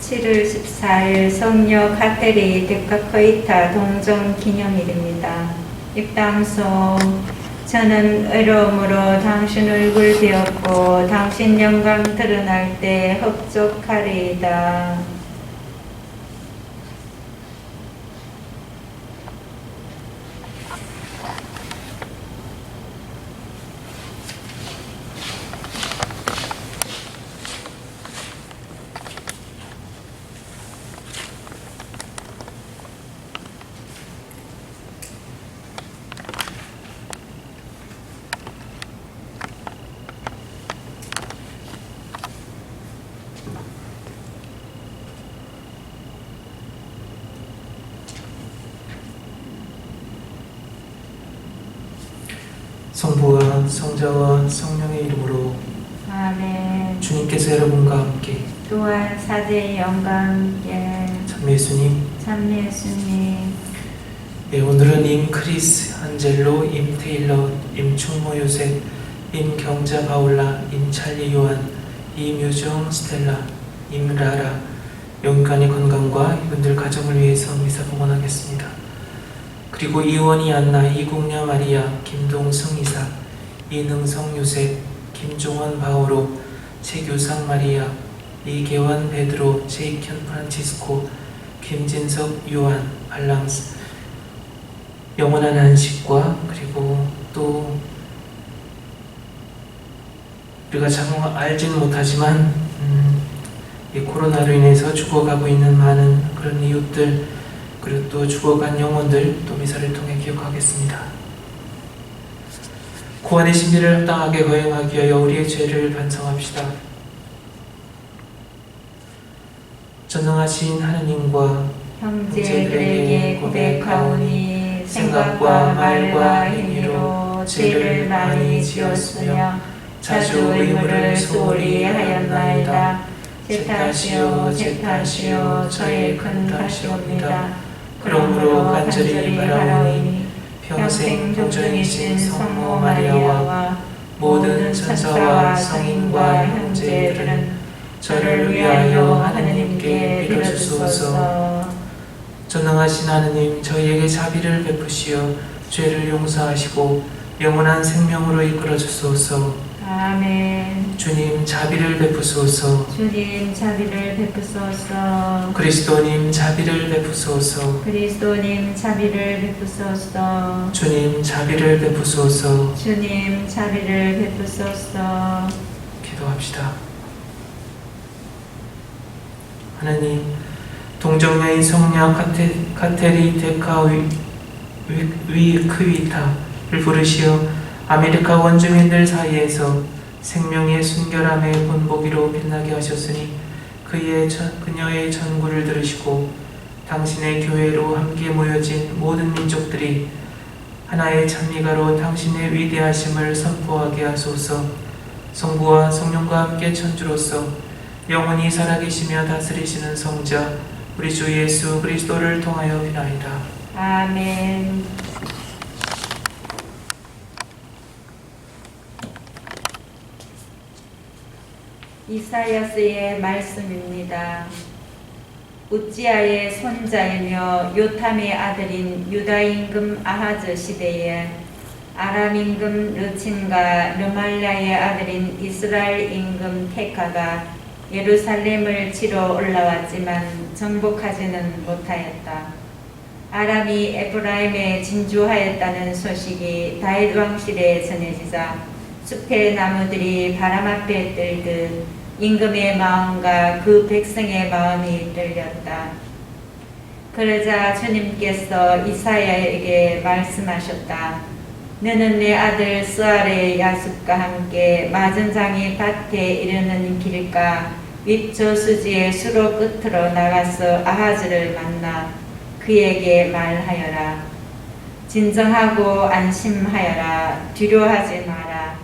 7월 14일 성녀 카테리 데카코이타 동정 기념일입니다. 입당소 저는 의로움으로 당신 얼굴 되었고 당신 영광 드러날 때 흡족하리이다. 성부와 성자와 성령의 이름으로 아멘. 주님께서 여러분과 함께 또한 사제의 영광께 참 예수님 참 예수님 네, 오늘은 임 크리스, 안젤로, 임 테일러, 임 충모 요셉, 임 경자 바울라, 임 찰리 요한, 임 유정 스텔라, 임 라라 영간의 건강과 이분들 가정을 위해서 미사 봉헌하겠습니다. 그리고 이원희 안나, 이국녀 마리아, 김동성 이사, 이능성 요셉, 김종원 바오로, 최교상 마리아, 이계원 베드로, 제이켄 프란치스코, 김진석 요한, 발랑스 영원한 안식과 그리고 또 우리가 참 알지는 못하지만 음, 이 코로나로 인해서 죽어가고 있는 많은 그런 이웃들 그리고 또 죽어간 영혼들 또 미사를 통해 기억하겠습니다. 고안의 신비를 합당하게 거행하기 위하여 우리의 죄를 반성합시다. 전능하신 하느님과 형제들에게 고백하오니 생각과 말과 행위로 죄를 많이 지었으며 자주 의무를 소홀히 하였나이다. 제 탓이요 제 탓이요 저의 큰 탓이옵니다. 그러므로 간절히 바라오니 평생 동정이신 성모 마리아와 모든 천사와 성인과 형제들은 저를 위하여 하느님께 빌어주소서. 전능하신 하느님 저희에게 자비를 베푸시어 죄를 용서하시고 영원한 생명으로 이끌어 주소서 아멘. 주님 자비를 베푸소서 주님 자비를 베푸소서. 그리스도님 자비를 베푸소서 그리스도님 자비를 베푸소서. 주님 자비를 베푸소서 주님 자비를 베푸소서. 기도합시다 하나님 동정녀인 성녀 카테, 카테리 데카 위, 위, 위크위타를 부르시어 아메리카 원주민들 사이에서 생명의 순결함의 본보기로 빛나게 하셨으니 그의 전- 그녀의 전구를 들으시고 당신의 교회로 함께 모여진 모든 민족들이 하나의 찬미가로 당신의 위대하심을 선포하게 하소서 성부와 성령과 함께 천주로서 영원히 살아계시며 다스리시는 성자 우리 주 예수 그리스도를 통하여 비나이다. 아멘. 이사야스의 말씀입니다. 우찌아의 손자이며 요탐의 아들인 유다 임금 아하즈 시대에 아람 임금 르친과 르말라의 아들인 이스라엘 임금 테카가 예루살렘을 치러 올라왔지만 정복하지는 못하였다. 아람이 에프라임에 진주하였다는 소식이 다윗 왕실에 전해지자 숲의 나무들이 바람 앞에 떨듯 임금의 마음과 그 백성의 마음이 떨렸다. 그러자 주님께서 이사야에게 말씀하셨다. 너는 내 아들 스알의 야숲과 함께 맞은 장이 밭에 이르는 길가 윗 저수지의 수로 끝으로 나가서 아하즈를 만나 그에게 말하여라. 진정하고 안심하여라. 두려워하지 마라.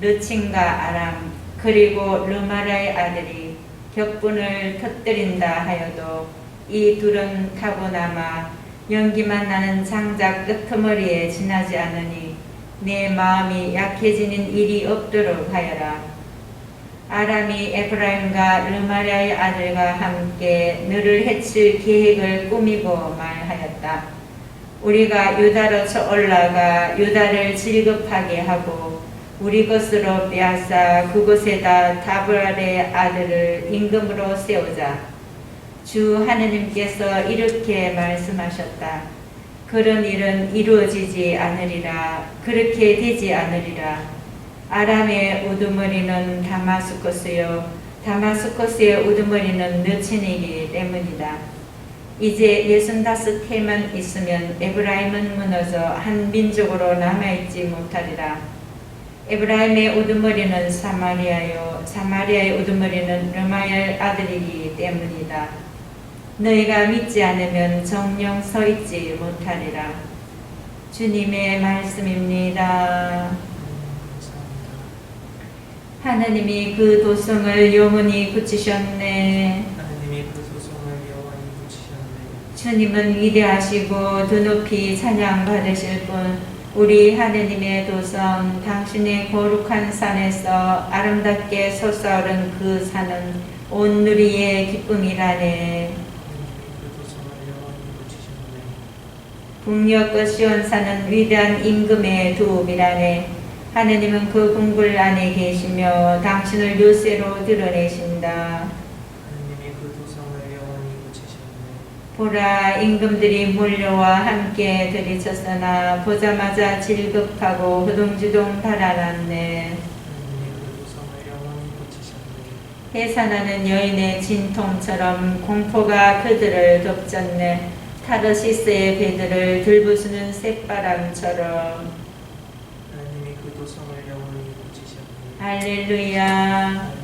르친과 아람 그리고 르마라의 아들이 격분을 터뜨린다 하여도 이 둘은 타고나마 연기만 나는 장작 끄트머리에 지나지 않으니 내 마음이 약해지는 일이 없도록 하여라. 아람이 에브라임과 르마리아의 아들과 함께 너를 해칠 계획을 꾸미고 말하였다. 우리가 유다로 쳐 올라가 유다를 질급하게 하고 우리 것으로 빼앗아 그곳에다 다브랄의 아들을 임금으로 세우자. 주 하느님께서 이렇게 말씀하셨다. 그런 일은 이루어지지 않으리라. 그렇게 되지 않으리라. 아람의 우두머리는 다마스코스요. 다마스코스의 우두머리는 느친이기 때문이다. 이제 예순다섯 해만 있으면 에브라임은 무너져 한 민족으로 남아있지 못하리라. 에브라임의 우두머리는 사마리아요. 사마리아의 우두머리는 르마엘 아들이기 때문이다. 너희가 믿지 않으면 정령 서 있지 못하리라. 주님의 말씀입니다. 하나님이 그 도성을 영원히 굳히셨네. 하나님이 그 소송을 여호와니 붙이셨네. 주님은 위대하시고 두 높이 찬양 받으실 분. 우리 하느님의 도성, 당신의 거룩한 산에서 아름답게 솟아오른 그 산은 온 누리의 기쁨이라네. 하나님이 그 소송을 여호와니 붙이셨네. 북녘 시온산은 위대한 임금의 도움이라네. 하느님은 그 궁굴 안에 계시며 당신을 요새로 드러내신다. 하나님이 그 도성을 여호와니 붙이셨네. 보라 임금들이 몰려와 함께 들이쳤으나 보자마자 질급하고 허둥지둥 달아났네. 해산하는 여인의 진통처럼 공포가 그들을 덮쳤네. 타르시스의 배들을 들부수는 새바람처럼 그. 할렐루야.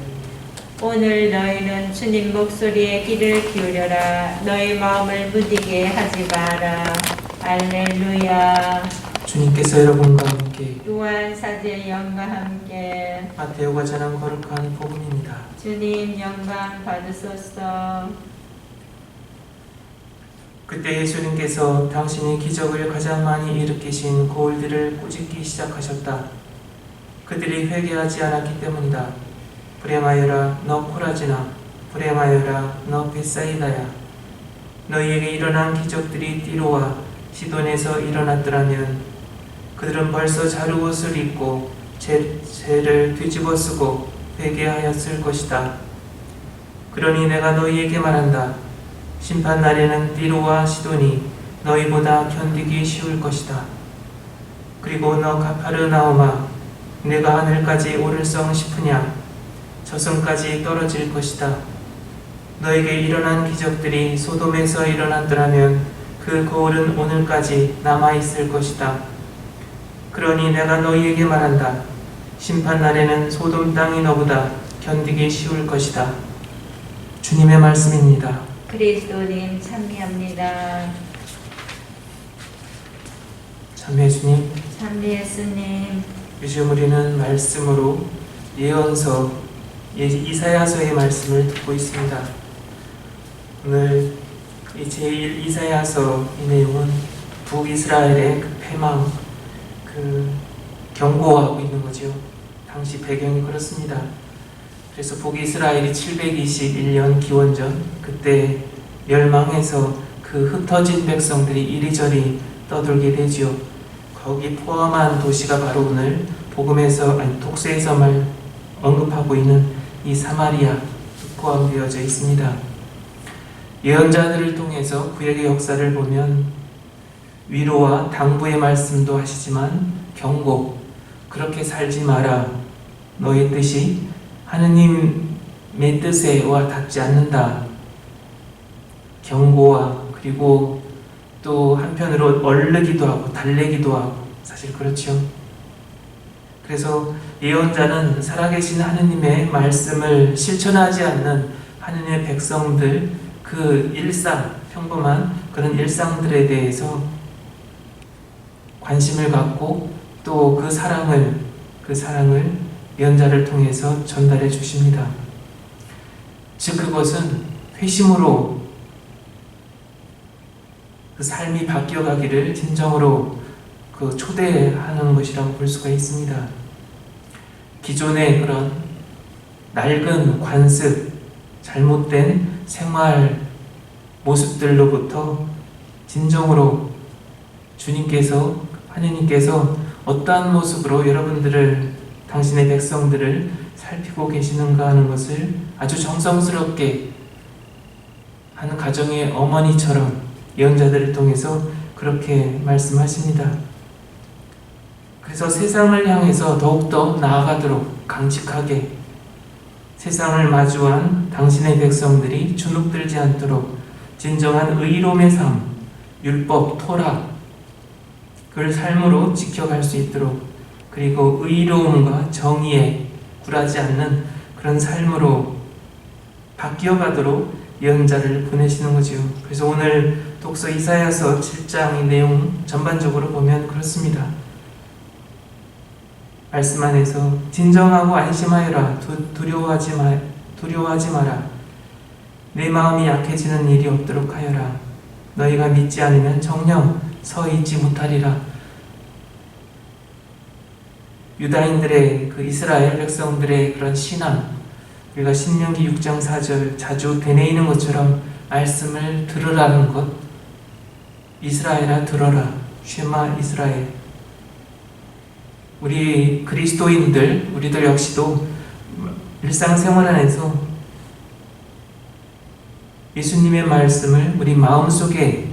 오늘 너희는 주님 목소리에 귀를 기울여라. 너희 마음을 무디게 하지 마라. 할렐루야. 주님께서 여러분과 함께 또한 사제 영과 함께 마테오가 전한 거룩한 복음입니다. 주님 영광 받으소서. 그때 예수님께서 당신이 기적을 가장 많이 일으키신 고울들을 꾸짖기 시작하셨다. 그들이 회개하지 않았기 때문이다. 불행하여라 너 코라지나 불행하여라 너 베사이다야 너희에게 일어난 기적들이 띠로와 시돈에서 일어났더라면 그들은 벌써 자루 옷을 입고 죄, 죄를 뒤집어 쓰고 회개하였을 것이다. 그러니 내가 너희에게 말한다. 심판 날에는 띠로와 시돈이 너희보다 견디기 쉬울 것이다. 그리고 너 가파르나오마 내가 하늘까지 오를성 싶으냐 저승까지 떨어질 것이다. 너에게 일어난 기적들이 소돔에서 일어났더라면 그 거울은 오늘까지 남아 있을 것이다. 그러니 내가 너희에게 말한다. 심판 날에는 소돔 땅이 너보다 견디기 쉬울 것이다. 주님의 말씀입니다. 그리스도님 찬미합니다. 참회 주님, 찬미 예수님. 요즘 우리는 말씀으로 예언서 예- 이사야서의 말씀을 듣고 있습니다. 오늘 이 제1 이사야서 이 내용은 북이스라엘의 그 패망, 그 경고하고 있는 거죠. 당시 배경이 그렇습니다. 그래서 북이스라엘이 721년 기원전 그때 멸망해서 그 흩어진 백성들이 이리저리 떠돌게 되지요. 거기 포함한 도시가 바로 오늘 복음에서 아니 독서에서 말 언급하고 있는 이 사마리아 포함되어져 있습니다. 예언자들을 통해서 구약의 역사를 보면 위로와 당부의 말씀도 하시지만 경고 그렇게 살지 마라 너의 뜻이 하느님의 뜻에와 닿지 않는다 경고와 그리고 또 한편으로 얼르기도 하고 달래기도 하고 사실 그렇죠. 그래서 예언자는 살아계신 하느님의 말씀을 실천하지 않는 하느님의 백성들 그 일상 평범한 그런 일상들에 대해서 관심을 갖고 또 그 사랑을 그 사랑을 예언자를 통해서 전달해 주십니다. 즉 그것은 회심으로 그 삶이 바뀌어가기를 진정으로 그 초대하는 것이라고 볼 수가 있습니다. 기존의 그런 낡은 관습, 잘못된 생활 모습들로부터 진정으로 주님께서 하느님께서 어떠한 모습으로 여러분들을 당신의 백성들을 살피고 계시는가 하는 것을 아주 정성스럽게 하는 가정의 어머니처럼 예언자들을 통해서 그렇게 말씀하십니다. 그래서 세상을 향해서 더욱더 나아가도록 강직하게 세상을 마주한 당신의 백성들이 주눅들지 않도록 진정한 의로움의 삶, 율법, 토라, 그를 삶으로 지켜갈 수 있도록 그리고 의로움과 정의에 굴하지 않는 그런 삶으로 바뀌어가도록 예언자를 보내시는 거지요. 그래서 오늘 독서 이사야서 7장의 내용 전반적으로 보면 그렇습니다. 말씀 안에서 진정하고 안심하여라. 두, 두려워하지 마 두려워하지 마라. 내 마음이 약해지는 일이 없도록 하여라. 너희가 믿지 않으면 정령 서 있지 못하리라. 유다인들의 그 이스라엘 백성들의 그런 신앙 우리가 신명기 6장 4절 자주 되뇌이는 것처럼 말씀을 들으라는 것. 이스라엘아 들어라. 쉐마 이스라엘 우리 그리스도인들 우리들 역시도 일상생활 안에서 예수님의 말씀을 우리 마음속에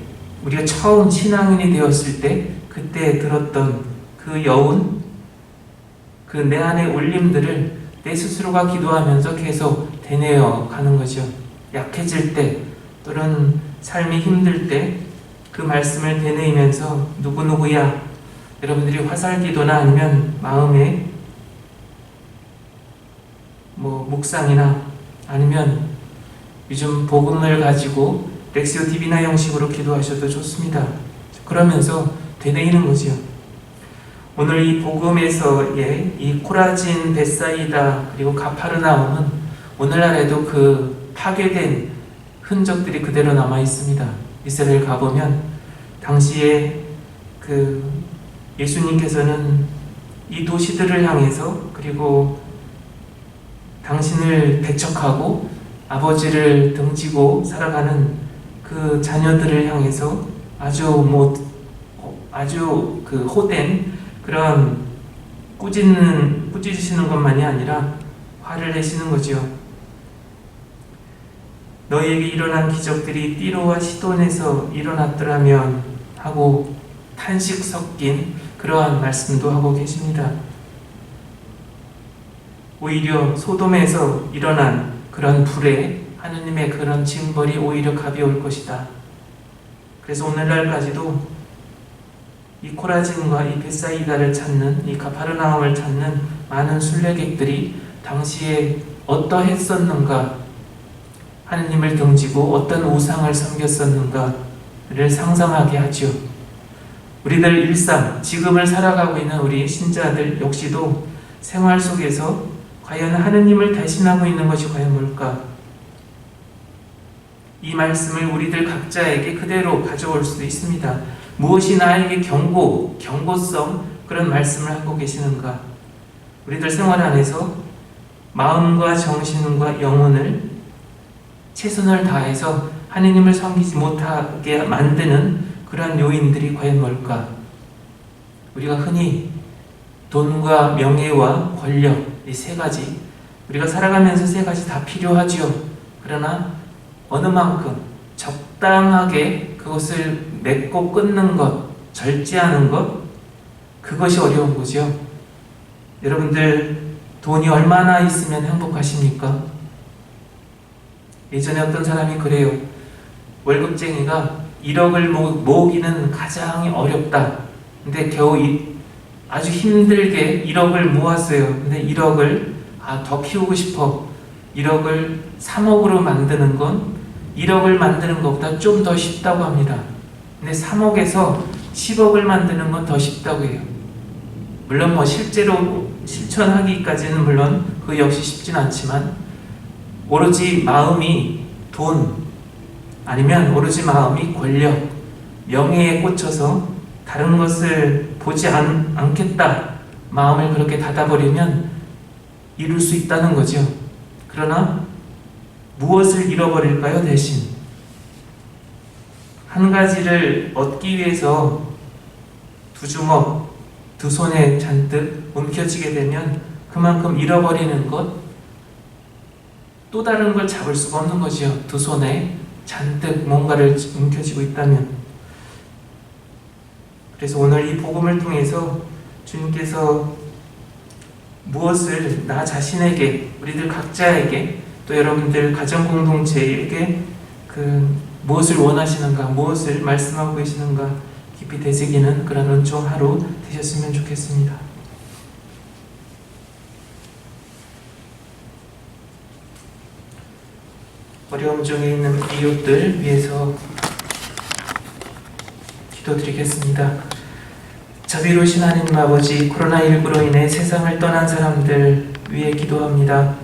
우리가 처음 신앙인이 되었을 때 그때 들었던 그 여운 그 내 안의 울림들을 내 스스로가 기도하면서 계속 되뇌어 가는 거죠. 약해질 때 또는 삶이 힘들 때 그 말씀을 되뇌이면서 누구누구야 여러분들이 화살 기도나 아니면 마음에 뭐 묵상이나 아니면 요즘 복음을 가지고 렉시오 TV나 형식으로 기도하셔도 좋습니다. 그러면서 되뇌이는 거지요. 오늘 이 복음에서의 이 코라진, 베사이다 그리고 가파르나움은 오늘날에도 그 파괴된 흔적들이 그대로 남아 있습니다. 이스라엘 가보면 당시에 그 예수님께서는 이 도시들을 향해서 그리고 당신을 배척하고 아버지를 등지고 살아가는 그 자녀들을 향해서 아주 뭐 아주 그 호된 그런 꾸짖는 꾸짖으시는 것만이 아니라 화를 내시는 거지요. 너희에게 일어난 기적들이 띠로와 시돈에서 일어났더라면 하고 탄식 섞인 그러한 말씀도 하고 계십니다. 오히려 소돔에서 일어난 그런 불에 하느님의 그런 징벌이 오히려 가벼울 것이다. 그래서 오늘날까지도 이 코라진과 이 베사이다를 찾는 이 가파르나움을 찾는 많은 순례객들이 당시에 어떠했었는가 하느님을 등지고 어떤 우상을 섬겼었는가를 상상하게 하죠. 우리들 일상, 지금을 살아가고 있는 우리 신자들 역시도 생활 속에서 과연 하느님을 대신하고 있는 것이 과연 뭘까? 이 말씀을 우리들 각자에게 그대로 가져올 수도 있습니다. 무엇이 나에게 경고, 경고성 그런 말씀을 하고 계시는가? 우리들 생활 안에서 마음과 정신과 영혼을 최선을 다해서 하느님을 섬기지 못하게 만드는 그러한 요인들이 과연 뭘까? 우리가 흔히 돈과 명예와 권력 이 세 가지 우리가 살아가면서 세 가지 다 필요하지요. 그러나 어느 만큼 적당하게 그것을 맺고 끊는 것, 절제하는 것 그것이 어려운 거죠. 여러분들 돈이 얼마나 있으면 행복하십니까? 예전에 어떤 사람이 그래요. 월급쟁이가 1억을 모으기는 가장 어렵다. 근데 겨우 이, 아주 힘들게 1억을 모았어요. 근데 1억을 아, 더 키우고 싶어. 1억을 3억으로 만드는 건 1억을 만드는 것보다 좀 더 쉽다고 합니다. 근데 3억에서 10억을 만드는 건 더 쉽다고 해요. 물론 뭐 실제로 실천하기까지는 물론 그 역시 쉽진 않지만 오로지 마음이 돈 아니면 오로지 마음이 권력, 명예에 꽂혀서 다른 것을 보지 않, 않겠다 마음을 그렇게 닫아버리면 이룰 수 있다는 거죠. 그러나 무엇을 잃어버릴까요, 대신? 한 가지를 얻기 위해서 두 주먹, 두 손에 잔뜩 움켜쥐게 되면 그만큼 잃어버리는 것, 또 다른 걸 잡을 수가 없는 거지요. 두 손에 잔뜩 뭔가를 움켜쥐고 있다면. 그래서 오늘 이 복음을 통해서 주님께서 무엇을 나 자신에게, 우리들 각자에게, 또 여러분들 가정 공동체에게 그 무엇을 원하시는가, 무엇을 말씀하고 계시는가 깊이 되새기는 그런 은총 하루 되셨으면 좋겠습니다. 어려움 중에 있는 이웃들 위해서 기도드리겠습니다. 자비로우신 하나님 아버지 코로나19로 인해 세상을 떠난 사람들 위해 기도합니다.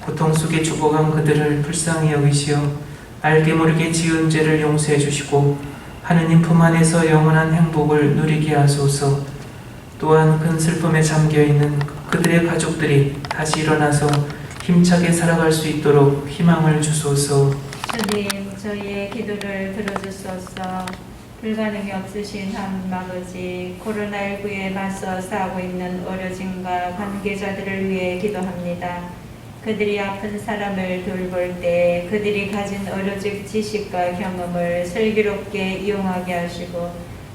고통 속에 죽어간 그들을 불쌍히 여기시어 알게 모르게 지은 죄를 용서해 주시고 하느님 품 안에서 영원한 행복을 누리게 하소서 또한 큰 슬픔에 잠겨 있는 그들의 가족들이 다시 일어나서 힘차게 살아갈 수 있도록 희망을 주소서 주님, 저희의 기도를 들어주소서. 불가능이 없으신 하나님 아버지, 코로나19에 맞서 싸우고 있는 의료진과 관계자들을 위해 기도합니다. 그들이 아픈 사람을 돌볼 때 그들이 가진 의료적 지식과 경험을 슬기롭게 이용하게 하시고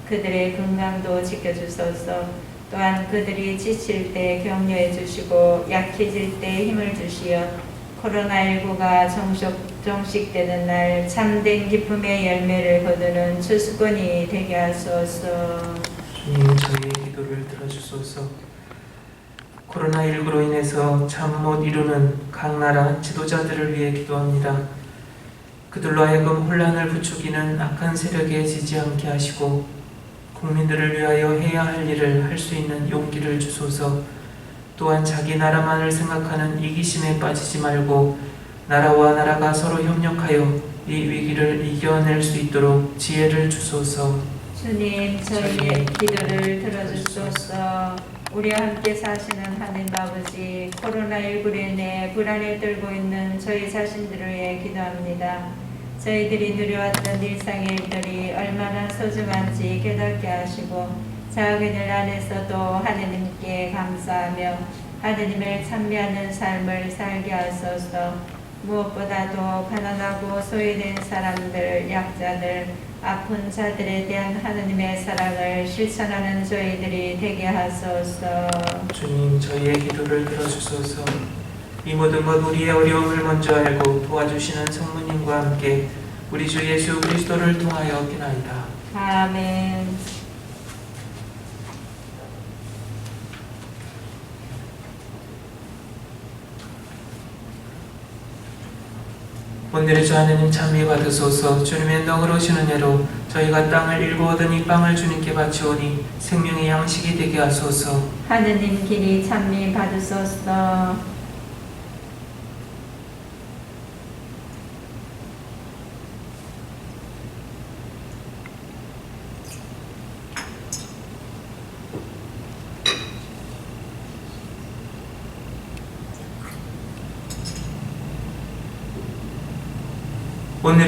그들의 건강도 지켜주소서. 또한 그들이 지칠 때 격려해 주시고 약해질 때 힘을 주시어 코로나19가 정식, 정식되는 날 참된 기쁨의 열매를 거두는 추수권이 되게 하소서. 주님 저희의 기도를 들어주소서 코로나19로 인해서 잠 못 이루는 각 나라 지도자들을 위해 기도합니다. 그들로 하여금 혼란을 부추기는 악한 세력에 지지 않게 하시고 국민들을 위하여 해야 할 일을 할 수 있는 용기를 주소서 또한 자기 나라만을 생각하는 이기심에 빠지지 말고 나라와 나라가 서로 협력하여 이 위기를 이겨낼 수 있도록 지혜를 주소서 주님, 저희의 기도를 들어주소서. 우리와 함께 사시는 하나님 아버지, 코로나19로 인해 불안에 떨고 있는 저희 자신들을 위해 기도합니다. 저희들이 누려왔던 일상의 일들이 얼마나 소중한지 깨닫게 하시고 일 안에서도 하느님께 감사하며 하느님을 찬미하는 삶을 살게 하소서 무엇보다도 가난하고 소외된 사람들, 약자들, 아픈 자들에 대한 하느님의 사랑을 실천하는 저희들이 되게 하소서. 주님 저희의 기도를 들어주소서 이 모든 것 우리의 어려움을 먼저 알고 도와주시는 성 모님과 함께 우리 주 예수 그리스도를 통하여 기나이다 아멘. 오늘의 주 하느님 참미 받으소서 주님의 너그러우신 은혜로 저희가 땅을 일구 얻으니 빵을 주님께 바치오니 생명의 양식이 되게 하소서 하느님 길이 찬미 받으소서.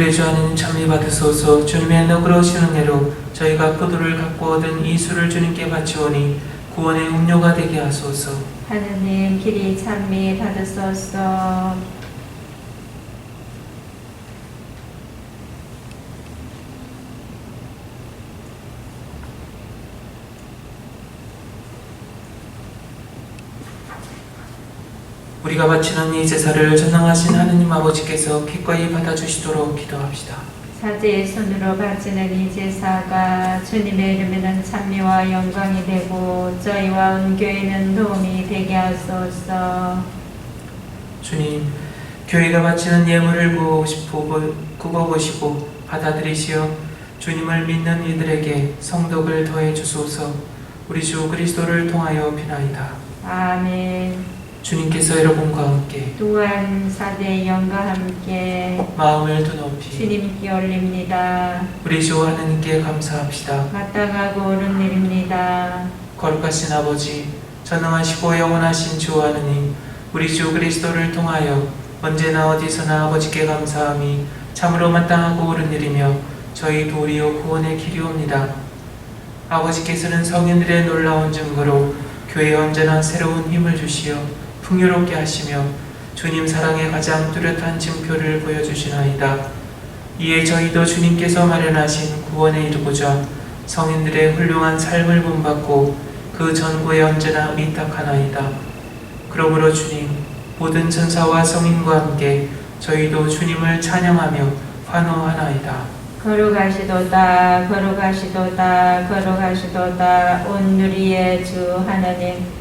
오늘의 주 하느님 참미 받으소서 주님의 너그러우신 은혜로 저희가 포도를 갖고 얻은 이 술을 주님께 바치오니 구원의 음료가 되게 하소서 하느님 길이 찬미 받으소서. 우리가 바치는 이 제사를 전능하신 하느님 아버지께서 기꺼이 받아주시도록 기도합시다. 사제의 손으로 바치는 이 제사가 주님의 이름에는 찬미와 영광이 되고 저희와 은교에는 도움이 되게 하소서. 주님, 교회가 바치는 예물을 굽어보시고, 받아들이시어 주님을 믿는 이들에게 성덕을 더해 주소서 우리 주 그리스도를 통하여 비나이다. 아멘. 주님께서 여러분과 함께 또한 사대 영과 함께 마음을 드높이 주님께 올립니다. 우리 주 하느님께 감사합시다. 마땅하고 옳은 일입니다. 거룩하신 아버지, 전능하시고 영원하신 주 하느님, 우리 주 그리스도를 통하여 언제나 어디서나 아버지께 감사함이 참으로 마땅하고 옳은 일이며 저희 도리요 구원의 길이옵니다. 아버지께서는 성인들의 놀라운 증거로 교회에 언제나 새로운 힘을 주시어 풍요롭게 하시며 주님 사랑의 가장 뚜렷한 증표를 보여주시나이다. 이에 저희도 주님께서 마련하신 구원에 이르고자 성인들의 훌륭한 삶을 본받고 그 전구에 언제나 의탁하나이다. 그러므로 주님, 모든 천사와 성인과 함께 저희도 주님을 찬양하며 환호하나이다. 거룩하시도다 거룩하시도다 거룩하시도다 온 누리의 주 하나님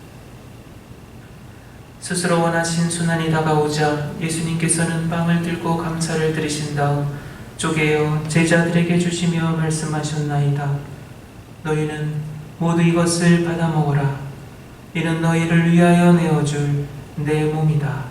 스스로 원하신 순환이 다가오자 예수님께서는 빵을 들고 감사를 드리신 다음 쪼개어 제자들에게 주시며 말씀하셨나이다. 너희는 모두 이것을 받아 먹어라. 이는 너희를 위하여 내어줄 내 몸이다.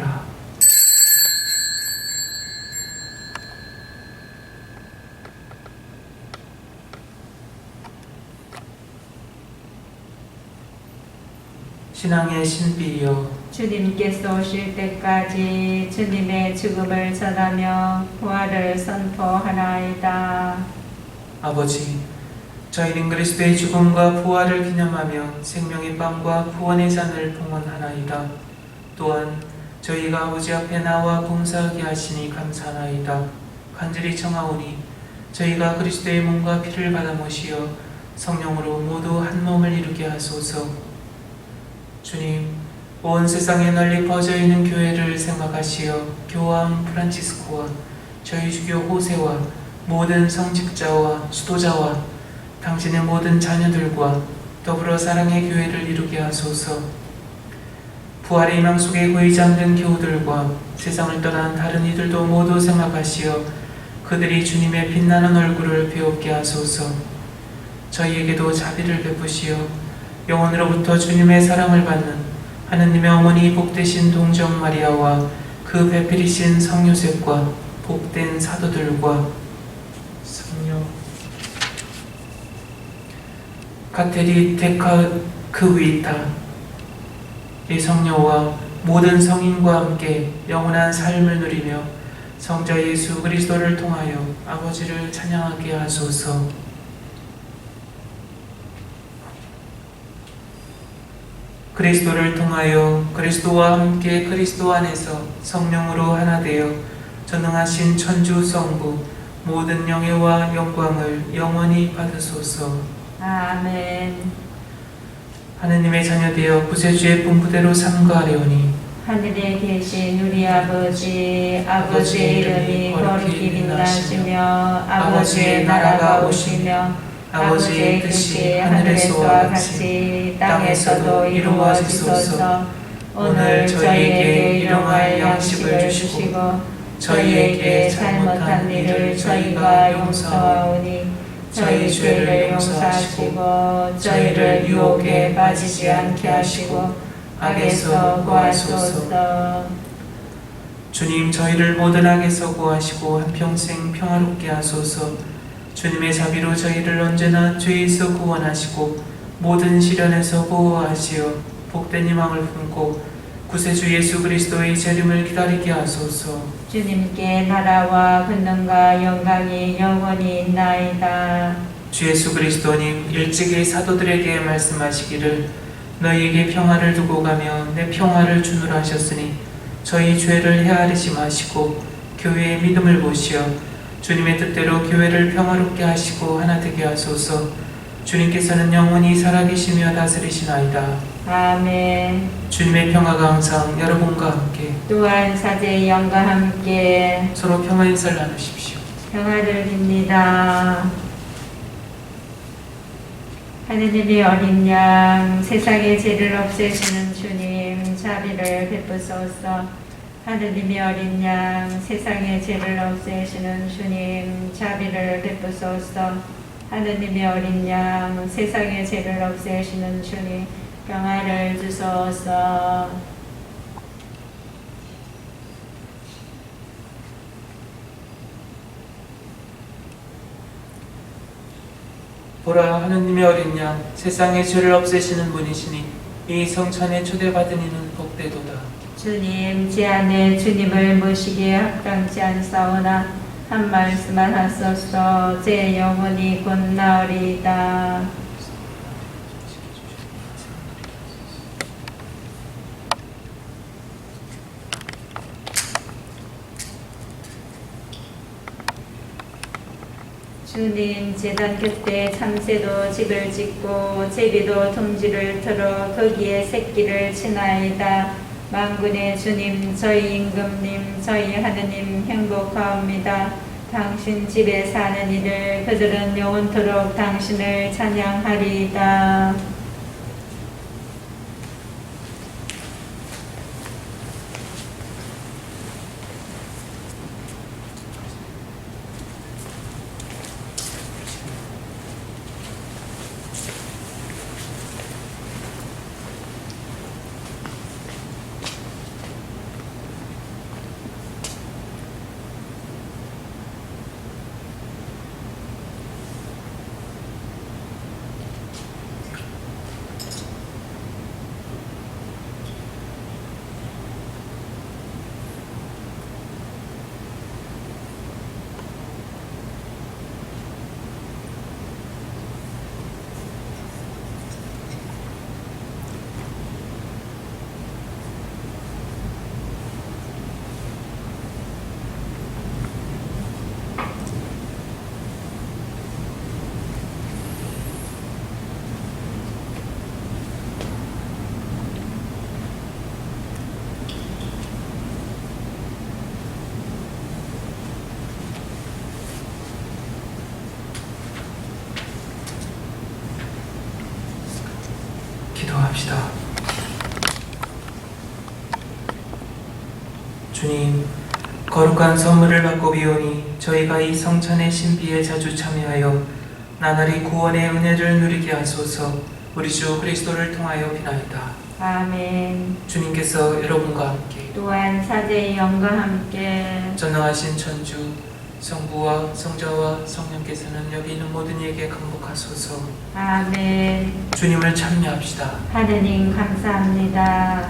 신앙의 신비여 주님께서 오실 때까지 주님의 죽음을 전하며 부활을 선포하나이다. 아버지, 저희는 그리스도의 죽음과 부활을 기념하며 생명의 빵과 구원의 잔을 봉헌하나이다. 또한 저희가 아버지 앞에 나와 봉사하게 하시니 감사하나이다. 간절히 청하오니 저희가 그리스도의 몸과 피를 받아 모시어 성령으로 모두 한 몸을 이루게 하소서. 주님, 온 세상에 널리 퍼져 있는 교회를 생각하시어 교황 프란치스코와 저희 주교 호세와 모든 성직자와 수도자와 당신의 모든 자녀들과 더불어 사랑의 교회를 이루게 하소서. 부활의 희망 속에 고이 잠든 교우들과 세상을 떠난 다른 이들도 모두 생각하시어 그들이 주님의 빛나는 얼굴을 배웁게 하소서. 저희에게도 자비를 베푸시어 영원으로부터 주님의 사랑을 받는 하느님의 어머니 복되신 동정 마리아와 그 배필이신 성요셉과 복된 사도들과 성녀 카테리 테카크위타 이 성녀와 모든 성인과 함께 영원한 삶을 누리며 성자 예수 그리스도를 통하여 아버지를 찬양하게 하소서. 그리스도를 통하여 그리스도와 함께 그리스도 안에서 성령으로 하나 되어 전능하신 천주 성부 모든 영예와 영광을 영원히 받으소서. 아멘. 하느님의 자녀되어 구세주의 분부대로 삼가하려니 하늘에 계신 우리 아버지, 아버지의 이름이 거룩히 빛나시며 아버지의 나라가 오시며 아버지의 뜻이 하늘에서와 같이 땅에서도 이루어지소서. 오늘 저희에게 일용할 양식을 주시고 저희에게 잘못한 일을 저희가 용서하오니 저희 죄를 용서하시고 저희를 유혹에 빠지지 않게 하시고 악에서 구하소서. 주님 저희를 모든 악에서 구하시고 한평생 평화롭게 하소서 주님의 자비로 저희를 언제나 죄에서 구원하시고 모든 시련에서 보호하시어 복된 희망을 품고 구세주 예수 그리스도의 재림을 기다리게 하소서 주님께 나라와 권능과 영광이 영원히 있나이다. 주 예수 그리스도님 일찍이 사도들에게 말씀하시기를 너희에게 평화를 두고 가며 내 평화를 주노라 하셨으니 저희 죄를 헤아리지 마시고 교회의 믿음을 보시어 주님의 뜻대로 교회를 평화롭게 하시고 하나 되게 하소서 주님께서는 영원히 살아계시며 다스리시나이다 아멘. 주님의 평화가 항상 여러분과 함께 또한 사제의 영과 함께 서로 평화 인사를 나누십시오 평화를 빕니다. 하느님이 어린 양 세상의 죄를 없애시는 주님 자비를 베푸소서 하느님이 어린 양 세상의 죄를 없애시는 주님 자비를 베푸소서. 하느님이 어린 양 세상의 죄를 없애시는 주님 평화를 주소서. 보라 하느님의 어린 양 세상의 죄를 없애시는 분이시니 이 성찬에 초대받은 이는 복되도다 주님, 제 안에 주님을 모시기에 합당치 않사오나 한 말씀만 하소서 제 영혼이 곧 나으리이다. 주님 제단 곁에 참새도 집을 짓고 제비도 둥지를 틀어 거기에 새끼를 치나이다. 만군의 주님 저희 임금님 저희 하느님 행복하옵니다. 당신 집에 사는 이들 그들은 영원토록 당신을 찬양하리이다. 합시다. 주님, 거룩한 선물을 받고 비오니 저희가 이 성찬의 신비에 자주 참여하여 나날이 구원의 은혜를 누리게 하소서 우리 주 그리스도를 통하여 비나이다. 아멘. 주님께서 여러분과 함께 또한 사제의 영과 함께 전능하신 천주 성부와 성자와 성령께서는 여기 있는 모든 이에게 감복 하소서 아멘. 주님을 참여합시다. 하느님 감사합니다.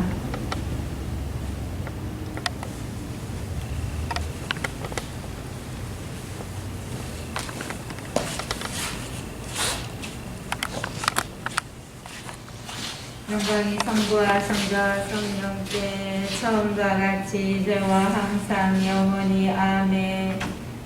영광이 성부와 성자와 성령께 처음과 같이 이제와 항상 영원히 아멘